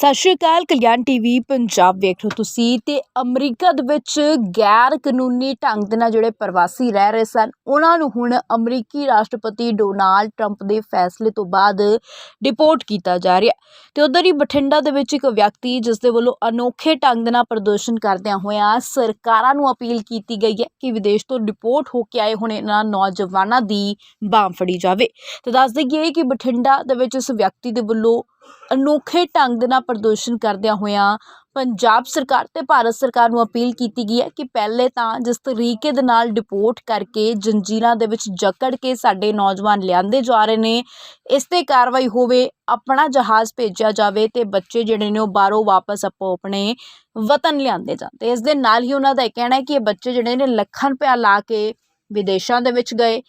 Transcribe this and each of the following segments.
ਸਤਿ ਸ਼੍ਰੀ ਅਕਾਲ, ਕਲਿਆਣ ਟੀਵੀ, ਪੰਜਾਬ ਵੇਖ ਰਹੇ ਹੋ ਤੁਸੀਂ ਤੇ ਅਮਰੀਕਾ ਦੇ ਵਿੱਚ ਗੈਰ ਕਾਨੂੰਨੀ ਢੰਗ ਦੇ ਨਾਲ ਜਿਹੜੇ ਪ੍ਰਵਾਸੀ ਰਹਿ ਰਹੇ ਸਨ, ਉਹਨਾਂ ਨੂੰ ਹੁਣ ਅਮਰੀਕੀ ਰਾਸ਼ਟਰਪਤੀ ਡੋਨਾਲਡ ਟਰੰਪ ਦੇ ਫੈਸਲੇ ਤੋਂ ਬਾਅਦ ਡਿਪੋਰਟ ਕੀਤਾ ਜਾ ਰਿਹਾ ਹੈ। ਤੇ ਉਧਰ ਹੀ ਬਠਿੰਡਾ ਦੇ ਵਿੱਚ ਇੱਕ ਵਿਅਕਤੀ ਜਿਸ ਦੇ ਵੱਲੋਂ ਅਨੋਖੇ ਢੰਗ ਦੇ ਨਾਲ ਪ੍ਰਦਰਸ਼ਨ ਕਰਦਿਆਂ ਹੋਇਆਂ ਸਰਕਾਰਾਂ ਨੂੰ ਅਪੀਲ ਕੀਤੀ ਗਈ ਹੈ ਕਿ ਵਿਦੇਸ਼ ਤੋਂ ਡਿਪੋਰਟ ਹੋ ਕੇ ਆਏ ਹੁਣ ਇਹਨਾਂ ਨੌਜਵਾਨਾਂ ਦੀ ਬਾਂਹ ਫੜੀ ਜਾਵੇ। ਤੇ ਦੱਸ ਦਈਏ ਕਿ ਬਠਿੰਡਾ ਦੇ ਵਿੱਚ ਇਸ ਵਿਅਕਤੀ ਦੇ ਵੱਲੋਂ ਅਨੋਖੇ ਢੰਗ ਨਾਲ ਪ੍ਰਦਰਸ਼ਨ ਕਰਦਿਆਂ ਹੋਇਆਂ ਪੰਜਾਬ ਸਰਕਾਰ ਤੇ ਭਾਰਤ ਸਰਕਾਰ ਨੂੰ ਅਪੀਲ ਕੀਤੀ ਗਈ ਹੈ ਕਿ ਪਹਿਲੇ ਤਾਂ ਜਿਸ ਤਰੀਕੇ ਦੇ ਨਾਲ ਡਿਪੋਰਟ ਕਰਕੇ ਜੰਜੀਰਾਂ ਦੇ ਵਿੱਚ ਜਕੜ ਕੇ ਸਾਡੇ ਨੌਜਵਾਨ ਲਿਆਂਦੇ ਜਾ ਰਹੇ ਨੇ, ਇਸ ਤੇ ਕਾਰਵਾਈ ਹੋਵੇ, ਆਪਣਾ ਜਹਾਜ਼ ਭੇਜਿਆ ਜਾਵੇ ਤੇ ਬੱਚੇ ਜਿਹੜੇ ਨੇ ਉਹ ਬਾਹਰੋਂ ਵਾਪਸ ਆਪੋ ਆਪਣੇ ਵਤਨ ਲਿਆਂਦੇ ਜਾਣ। ਤੇ ਇਸ ਦੇ ਨਾਲ ਹੀ ਉਹਨਾਂ ਦਾ ਇਹ ਕਹਿਣਾ ਹੈ ਕਿ ਇਹ ਬੱਚੇ ਜਿਹੜੇ ਨੇ ਲੱਖਾਂ ਰੁਪਇਆ ਲਾ ਕੇ ਵਿਦੇਸ਼ਾਂ ਦੇ ਵਿੱਚ ਗਏ।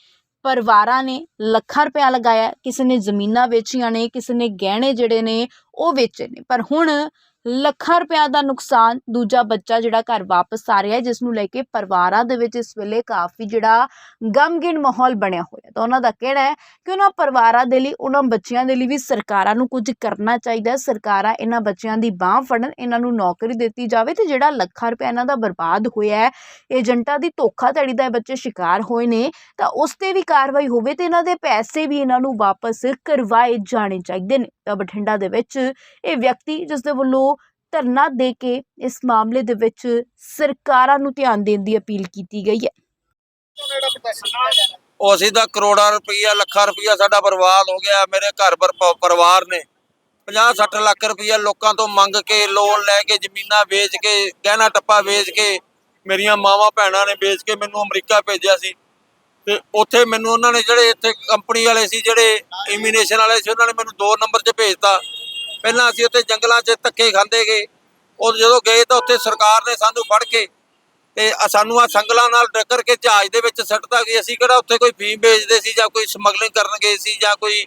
ਪਰਿਵਾਰਾਂ ਨੇ ਲੱਖਾਂ ਰੁਪਇਆ ਲਗਾਇਆ, ਕਿਸੇ ਨੇ ਜ਼ਮੀਨਾਂ ਵੇਚੀਆਂ ਨੇ, ਕਿਸੇ ਨੇ ਗਹਿਣੇ ਜਿਹੜੇ ਨੇ ਉਹ ਵੇਚੇ ਨੇ। ਪਰ ਹੁਣ ਲੱਖਾਂ ਰੁਪਇਆ ਦਾ ਨੁਕਸਾਨ ਦੂਜਾ ਬੱਚਾ ਜਿਹੜਾ ਘਰ ਵਾਪਸ ਆ ਰਿਹਾ ਜਿਸ ਨੂੰ ਲੈ ਕੇ ਪਰਿਵਾਰਾਂ ਦੇ ਵਿੱਚ ਇਸ ਵੇਲੇ ਕਾਫੀ ਜਿਹੜਾ ਗਮਗਿਨ ਮਾਹੌਲ ਬਣਿਆ ਹੋਇਆ ਤਾਂ ਉਹਨਾਂ ਦਾ ਕਹਿਣਾ ਹੈ ਕਿ ਉਹਨਾਂ ਪਰਿਵਾਰਾਂ ਦੇ ਲਈ, ਉਹਨਾਂ ਬੱਚਿਆਂ ਦੇ ਲਈ ਵੀ ਸਰਕਾਰਾਂ ਨੂੰ ਕੁਝ ਕਰਨਾ ਚਾਹੀਦਾ ਹੈ। ਸਰਕਾਰਾਂ ਇਹਨਾਂ ਬੱਚਿਆਂ ਦੀ ਬਾਹ ਫੜਨ, ਇਹਨਾਂ ਨੂੰ ਨੌਕਰੀ ਦਿੱਤੀ ਜਾਵੇ ਤੇ ਜਿਹੜਾ ਲੱਖਾਂ ਰੁਪਇਆ ਇਹਨਾਂ ਦਾ ਬਰਬਾਦ ਹੋਇਆ ਹੈ, ਏਜੰਟਾਂ ਦੀ ਧੋਖਾਧੜੀ ਦਾ ਇਹ ਬੱਚੇ ਸ਼ਿਕਾਰ ਹੋਏ ਨੇ, ਤਾਂ ਉਸ ਤੇ ਵੀ ਕਾਰਵਾਈ ਹੋਵੇ ਤੇ ਇਹਨਾਂ ਦੇ ਪੈਸੇ ਵੀ ਇਹਨਾਂ ਨੂੰ ਵਾਪਸ ਕਰਵਾਏ ਜਾਣੇ ਚਾਹੀਦੇ ਨੇ। ਤਾਂ ਬਠਿੰਡਾ ਦੇ ਵਿੱਚ ਇਹ ਵਿਅਕਤੀ ਜਿਸ ਦੇ ਵੱਲੋਂ ਧਰਨਾ ਦੇ ਕੇ ਇਸ ਮਾਮਲੇ ਦੇ ਵਿੱਚ ਸਰਕਾਰਾਂ ਨੂੰ ਧਿਆਨ ਦੇਣ ਦੀ ਅਪੀਲ ਕੀਤੀ ਗਈ ਹੈ। ਉਹ ਅਸੀਂ ਤਾਂ ਕਰੋੜਾਂ ਰੁਪਈਆ, ਲੱਖਾਂ ਰੁਪਈਆ ਸਾਡਾ ਬਰਬਾਦ ਹੋ ਗਿਆ। ਮੇਰੇ ਘਰ ਪਰਿਵਾਰ ਨੇ 50 60 ਲੱਖ ਰੁਪਈਆ ਲੋਕਾਂ ਤੋਂ ਮੰਗ ਕੇ ਲੋਨ ਲੈ ਕੇ, ਜ਼ਮੀਨਾਂ ਵੇਚ ਕੇ, ਗਹਿਣਾ ਟੱਪਾ ਵੇਚ ਕੇ, ਮੇਰੀਆਂ ਮਾਵਾਂ ਭੈਣਾਂ ਨੇ ਵੇਚ ਕੇ ਮੈਨੂੰ ਅਮਰੀਕਾ ਭੇਜਿਆ ਸੀ। ਤੇ ਉੱਥੇ ਮੈਨੂੰ ਉਹਨਾਂ ਨੇ ਜਿਹੜੇ ਇੱਥੇ ਕੰਪਨੀ ਵਾਲੇ ਸੀ, ਜਿਹੜੇ ਇਮੀਨੇਸ਼ਨ ਵਾਲੇ ਸੀ, ਉਹਨਾਂ ਨੇ ਮੈਨੂੰ ਦੋ ਨੰਬਰ 'ਚ ਭੇਜਤਾ। ਪਹਿਲਾਂ ਅਸੀਂ ਉੱਥੇ ਜੰਗਲਾਂ 'ਚ ਧੱਕੇ ਖਾਂਦੇ ਗਏ। ਉਹ ਜਦੋਂ ਗਏ ਤਾਂ ਉੱਥੇ ਸਰਕਾਰ ਨੇ ਸਾਨੂੰ ਫੜ ਕੇ ਤੇ ਸਾਨੂੰ ਆ ਸੰਗਲਾਂ ਨਾਲ ਡੱਕਰ ਕੇ ਜਹਾਜ਼ ਦੇ ਵਿੱਚ ਸੱਟਦਾ ਗਈ ਅਸੀਂ ਕਿਹੜਾ ਉੱਥੇ ਕੋਈ ਫੀਮ ਵੇਚਦੇ ਸੀ ਜਾਂ ਕੋਈ ਸਮਗਲਿੰਗ ਕਰਨ ਗਏ ਸੀ ਜਾਂ ਕੋਈ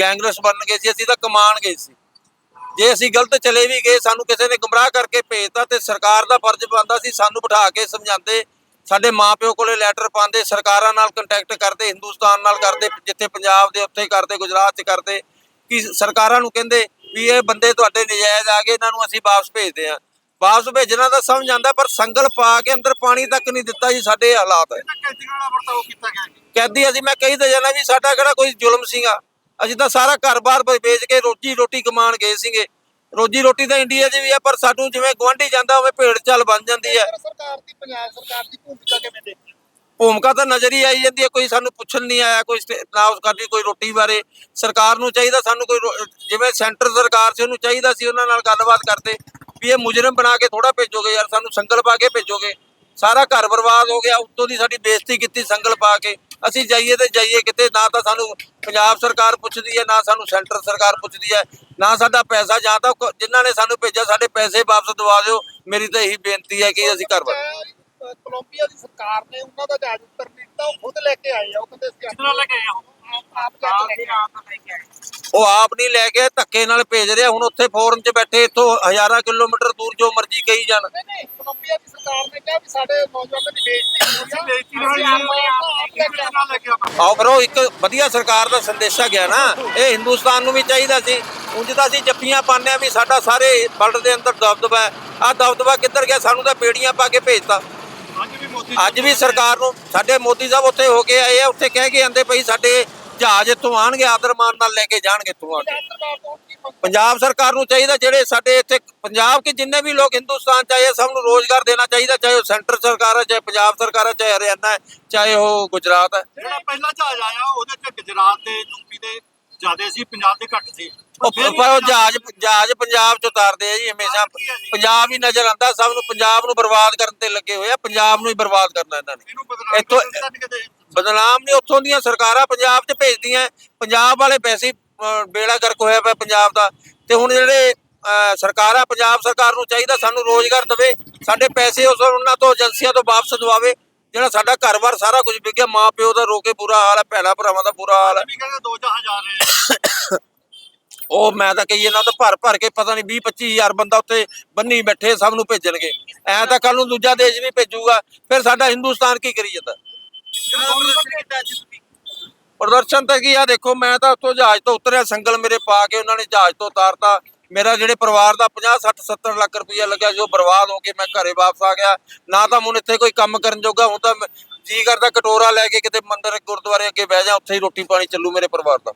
ਗੈਂਗਰਸ ਬਣਨ ਗਏ ਸੀ, ਅਸੀਂ ਤਾਂ ਕਮਾਣ ਗਏ ਸੀ। ਜੇ ਅਸੀਂ ਗਲਤ ਚਲੇ ਵੀ ਗਏ, ਸਾਨੂੰ ਕਿਸੇ ਨੇ ਗੁੰਮਰਾਹ ਕਰਕੇ ਭੇਜਤਾ ਤੇ ਸਰਕਾਰ ਦਾ ਫਰਜ਼ ਬਣਦਾ ਸੀ ਸਾਨੂੰ ਬਿਠਾ ਕੇ ਸਮਝਾਉਂਦੇ। ਸਾਡੇ ਮਾਪਿਓ ਕੋਲੇ ਲੈਟਰ ਪਾਉਂਦੇ, ਸਰਕਾਰਾਂ ਨਾਲ ਕੰਟੈਕਟ ਕਰਦੇ, ਹਿੰਦੁਸਤਾਨ ਨਾਲ ਕਰਦੇ, ਜਿੱਥੇ ਪੰਜਾਬ ਦੇ, ਉੱਥੇ ਕਰਦੇ, ਗੁਜਰਾਤ 'ਚ ਕਰਦੇ। ਕਿ ਸਰਕਾਰਾਂ ਨੂੰ ਕਹਿੰਦੇ ਵੀ ਇਹ ਬੰਦੇ ਤੁਹਾਡੇ ਨਜਾਇਜ਼ ਆ ਗਏ ਇਹਨਾਂ ਨੂੰ ਅਸੀਂ ਵਾਪਸ ਭੇਜਦੇ ਹਾਂ। ਵਾਪਸ ਭੇਜਣਾ ਤਾਂ ਸਮਝ ਆਉਂਦਾ ਪਰ ਸੰਗਲ ਪਾ ਕੇ ਅੰਦਰ ਪਾਣੀ ਤੱਕ ਨਹੀਂ ਦਿੱਤਾ ਜੀ ਸਾਡੇ ਹਾਲਾਤ। ਹੈ ਕੈਦੀ ਅਸੀਂ ਮੈਂ ਕਹੀ ਤਾਂ ਜਾਣਾ ਵੀ ਸਾਡਾ ਕਿਹੜਾ ਕੋਈ ਜ਼ੁਲਮ ਸੀਗਾ? ਅਸੀਂ ਤਾਂ ਸਾਰਾ ਘਰ-ਬਾਰ ਵੇਚ ਕੇ ਰੋਜੀ ਰੋਟੀ ਕਮਾਣ ਗਏ ਸੀਗੇ। ਰੋਜੀ ਰੋਟੀ ਤਾਂ ਇੰਡੀਆ 'ਚ ਵੀ ਆ ਪਰ ਸਾਨੂੰ ਜਿਵੇਂ ਗਵਾਂਢੀ ਜਾਂਦਾ ਉਵੇਂ ਭੇਡ ਚਾਲ ਬਣ ਜਾਂਦੀ ਹੈ। ਸਰਕਾਰ ਦੀ ਪੰਜਾਬ ਸਰਕਾਰ ਦੀ ਭੂਮਿਕਾ ਕਿਵੇਂ ਦੇਖਦੇ ਹੋ? ਭੂਮਿਕਾ ਤਾਂ ਨਜ਼ਰ ਹੀ ਆਈ ਜਾਂਦੀ ਹੈ, ਕੋਈ ਸਾਨੂੰ ਪੁੱਛਣ ਨਹੀਂ ਆਇਆ, ਕੋਈ ਸਟੇ- ਨਾ ਉਸ ਕਰਦੀ ਕੋਈ ਰੋਟੀ ਬਾਰੇ। ਸਰਕਾਰ ਨੂੰ ਚਾਹੀਦਾ ਸਾਨੂੰ ਕੋਈ ਰੋ- ਜਿਵੇਂ ਸੈਂਟਰ ਸਰਕਾਰ ਸੀ, ਉਹਨੂੰ ਚਾਹੀਦਾ ਸੀ ਉਹਨਾਂ ਨਾਲ ਗੱਲਬਾਤ ਕਰਦੇ, ਵੀ ਇਹ ਮੁਜਰਮ ਬਣਾ ਕੇ ਥੋੜਾ ਭੇਜੋਗੇ ਯਾਰ, ਸਾਨੂੰ ਸੰਗਲ ਪਾ ਕੇ ਭੇਜੋਗੇ। ਸਾਰਾ ਘਰ ਬਰਬਾਦ ਹੋ ਗਿਆ, ਉੱਤੋਂ ਦੀ ਸਾਡੀ ਬੇਇੱਜ਼ਤੀ ਕੀਤੀ ਸੰਗਲ ਪਾ ਕੇ। ਅਸੀਂ ਜਾਈਏ ਤੇ ਜਾਈਏ ਕਿਤੇ, ਨਾ ਤਾਂ ਸਾਨੂੰ ਪੰਜਾਬ ਸਰਕਾਰ ਪੁੱਛਦੀ ਹੈ, ਨਾ ਸਾਨੂੰ ਸੈਂਟਰ ਸਰਕਾਰ ਪੁੱਛਦੀ ਹੈ, ਨਾ ਸਾਡਾ ਪੈਸਾ, ਜਾਂ ਤਾਂ ਕ- ਜਿਨ੍ਹਾਂ ਨੇ ਸਾਨੂੰ ਭੇਜਿਆ, ਸਾਡੇ ਪੈਸੇ ਵਾਪਸ ਦਵਾ ਦਿਓ। ਮੇਰੀ ਤਾਂ ਇਹੀ ਬੇਨਤੀ ਹੈ ਕਿ ਅਸੀਂ ਘਰ ਬਣ ਕੋਲੰਬੀਆ ਦੀ ਸਰਕਾਰ ਨੇ ਉਹਨਾਂ ਦਾ ਜਹਾਜ਼ ਉੱਤਰ ਨਹੀਂ ਦਿੱਤਾ ਉਹ ਖੁਦ ਲੈ ਕੇ ਆਏ ਆ ਉਹ ਕਹਿੰਦੇ ਅਸੀਂ ਕਿੰਨਾ ਲੈ ਕੇ ਆਏ ਆਪ ਜਾ ਕੇ ਲੈ ਕੇ ਆਏ। ਉਹ ਆਪ ਨਹੀਂ ਲੈ ਕੇ ਧੱਕੇ ਨਾਲ ਭੇਜ ਰਿਹਾ ਹੁਣ ਉੱਥੇ ਫੋਰਨ 'ਚ ਬੈਠੇ ਇੱਥੋਂ ਹਜ਼ਾਰਾਂ ਕਿਲੋਮੀਟਰ ਦੂਰ ਜੋ ਮਰਜ਼ੀ ਕਹੀ ਜਾਣ। ਨਹੀਂ ਨਹੀਂ ਕੋਲੰਬੀਆ ਦੀ ਸਰਕਾਰ ਨੇ ਕਿਹਾ ਵੀ ਸਾਡੇ ਨੌਜਵਾਨਾਂ ਦੀ ਬੇਇੱਜ਼ਤੀ ਹੋ ਰਹੀ ਹੈ ਬੇਇੱਜ਼ਤੀ ਨਾਲ ਲੈ ਕੇ ਆਵਾਂਗੇ ਆਓ ਫਿਰ ਉਹ ਇੱਕ ਵਧੀਆ ਸਰਕਾਰ ਦਾ ਸੰਦੇਸ਼ਾ ਗਿਆ ਨਾ। ਇਹ ਹਿੰਦੁਸਤਾਨ ਨੂੰ ਵੀ ਚਾਹੀਦਾ ਸੀ। ਉਂਝ ਤਾਂ ਅਸੀਂ ਜੱਫੀਆਂ ਪਾਉਂਦੇ ਹਾਂ ਵੀ ਸਾਡਾ ਸਾਰੇ ਵਰਲਡ ਦੇ ਅੰਦਰ ਦਬਦਬਾ ਹੈ। ਆ ਦਬਦਬਾ ਕਿੱਧਰ ਗਿਆ? ਸਾਨੂੰ ਤਾਂ ਬੇੜੀਆਂ ਪਾ ਕੇ ਭੇਜਤਾ। ਅੱਜ ਵੀ ਸਰਕਾਰ ਨੂੰ ਸਾਡੇ ਮੋਦੀ ਸਾਹਿਬ ਉੱਥੇ ਹੋ ਕੇ ਆਏ ਆ ਉੱਥੇ ਕਹਿ ਕੇ ਆਂਦੇ ਪਈ ਸਾਡੇ ਜਹਾਜ਼ ਇੱਥੋਂ ਆਣਗੇ ਆਦਰ ਮਾਨ ਨਾਲ ਲੈ ਕੇ ਜਾਣਗੇ ਇੱਥੋਂ ਆ ਕੇ ਪੰਜਾਬ ਸਰਕਾਰ ਨੂੰ ਚਾਹੀਦਾ ਜਿਹੜੇ ਸਾਡੇ ਇੱਥੇ ਪੰਜਾਬ ਕੇ ਜਿੰਨੇ ਵੀ ਲੋਕ ਹਿੰਦੁਸਤਾਨ ਚ ਆਏ ਆ, ਸਭ ਨੂੰ ਰੋਜ਼ਗਾਰ ਦੇਣਾ ਚਾਹੀਦਾ ਚਾਹੇ ਉਹ ਸੈਂਟਰ ਸਰਕਾਰ ਹੈ ਚਾਹੇ ਪੰਜਾਬ ਸਰਕਾਰ ਹੈ ਚਾਹੇ ਹਰਿਆਣਾ ਹੈ ਚਾਹੇ ਉਹ ਗੁਜਰਾਤ ਹੈ ਜਿਹੜਾ ਪਹਿਲਾ ਜਹਾਜ਼ ਆਇਆ ਉਹਦੇ ਚ ਗੁਜਰਾਤ ਤੇ ਯੂਪੀ ਦੇ ਜ਼ਿਆਦੇ ਸੀ ਪੰਜਾਬ ਦੇ ਘੱਟ ਸੀ। ਉਹ ਫਿਰ ਪਰ ਉਹ ਜਹਾਜ਼ ਜਹਾਜ਼ ਪੰਜਾਬ ਚ ਉਤਾਰਦੇ ਆ ਜੀ ਹਮੇਸ਼ਾ। ਪੰਜਾਬ ਹੀ ਨਜ਼ਰ ਆਂਦਾ ਸਭ ਨੂੰ ਪੰਜਾਬ ਨੂੰ ਬਰਬਾਦ ਕਰਨ ਤੇ ਲੱਗੇ ਹੋਏ ਆ ਪੰਜਾਬ ਨੂੰ ਹੀ ਬਰਬਾਦ ਕਰਨਾ ਇਹਨਾਂ ਨੇ। ਇੱਥੋਂ- ਬਦਨਾਮ ਨਹੀਂ ਉੱਥੋਂ ਦੀਆਂ ਸਰਕਾਰਾਂ ਪੰਜਾਬ 'ਚ ਭੇਜਦੀਆਂ ਪੰਜਾਬ ਵਾਲੇ ਪੈਸੇ ਬੇੜਾ ਗਰਕ ਹੋਇਆ ਪਿਆ ਪੰਜਾਬ ਦਾ। ਤੇ ਹੁਣ ਜਿਹੜੇ ਸਰਕਾਰਾਂ ਪੰਜਾਬ ਸਰਕਾਰ ਨੂੰ ਚਾਹੀਦਾ ਸਾਨੂੰ ਰੋਜ਼ਗਾਰ ਦੇਵੇ ਸਾਡੇ ਪੈਸੇ ਉਸ ਉਹਨਾਂ ਤੋਂ ਏਜੰਸੀਆਂ ਤੋਂ ਵਾਪਸ ਦਵਾਵੇ। ਜਿਹੜਾ ਸਾਡਾ ਘਰ-ਬਾਰ ਸਾਰਾ ਕੁਝ ਵਿਕਿਆ ਮਾਂ ਪਿਓ ਦਾ ਰੋ ਕੇ ਬੁਰਾ ਹਾਲ ਹੈ ਭੈਣਾ ਭਰਾਵਾਂ ਦਾ ਬੁਰਾ ਹਾਲ ਹੈ ਵੀ ਕਹਿੰਦੇ ਦੋ ਜਹਾਜ਼ ਆ ਰਹੇ। ਉਹ ਮੈਂ ਤਾਂ ਕਹੀ ਇਹਨਾਂ ਤਾਂ ਭਰ ਭਰ ਕੇ ਪਤਾ ਨਹੀਂ 20 25 ਹਜ਼ਾਰ ਬੰਦਾ ਉੱਥੇ ਬੰਨੀ ਬੈਠੇ ਸਭ ਨੂੰ ਭੇਜਣਗੇ। ਐ ਤਾਂ ਕੱਲ ਨੂੰ ਦੂਜਾ ਦੇਸ਼ ਵੀ ਭੇਜੂਗਾ ਫਿਰ ਸਾਡਾ ਹਿੰਦੁਸਤਾਨ ਕੀ ਕਰੀ ਜਾਂਦਾ? ਪ੍ਰਦਰਸ਼ਨ ਤਾਂ ਕੀ ਆ? ਦੇਖੋ, ਮੈਂ ਤਾਂ ਉੱਥੋਂ ਜਹਾਜ਼ ਤੋਂ ਉਤਰਿਆ, ਸੰਗਲ ਮੇਰੇ ਪਾ ਕੇ ਉਹਨਾਂ ਨੇ ਜਹਾਜ਼ ਤੋਂ ਉਤਾਰਤਾ। ਮੇਰਾ ਜਿਹੜੇ ਪਰਿਵਾਰ ਦਾ 50 60 70 ਲੱਖ ਰੁਪਇਆ ਲੱਗਿਆ, ਜੋ ਬਰਬਾਦ ਹੋ ਕੇ ਮੈਂ ਘਰੇ ਵਾਪਸ ਆ ਗਿਆ। ਨਾ ਤਾਂ ਹੁਣ ਇੱਥੇ ਕੋਈ ਕੰਮ ਕਰਨ ਜੋਗਾ, ਹੁਣ ਤਾਂ ਜੀ ਕਰਦਾ ਕਟੋਰਾ ਲੈ ਕੇ ਕਿਤੇ ਮੰਦਰ ਗੁਰਦੁਆਰੇ ਅੱਗੇ ਬਹਿ ਜਾ, ਉੱਥੇ ਹੀ ਰੋਟੀ ਪਾਣੀ ਚੱਲੂ ਮੇਰੇ ਪਰਿਵਾਰ ਦਾ।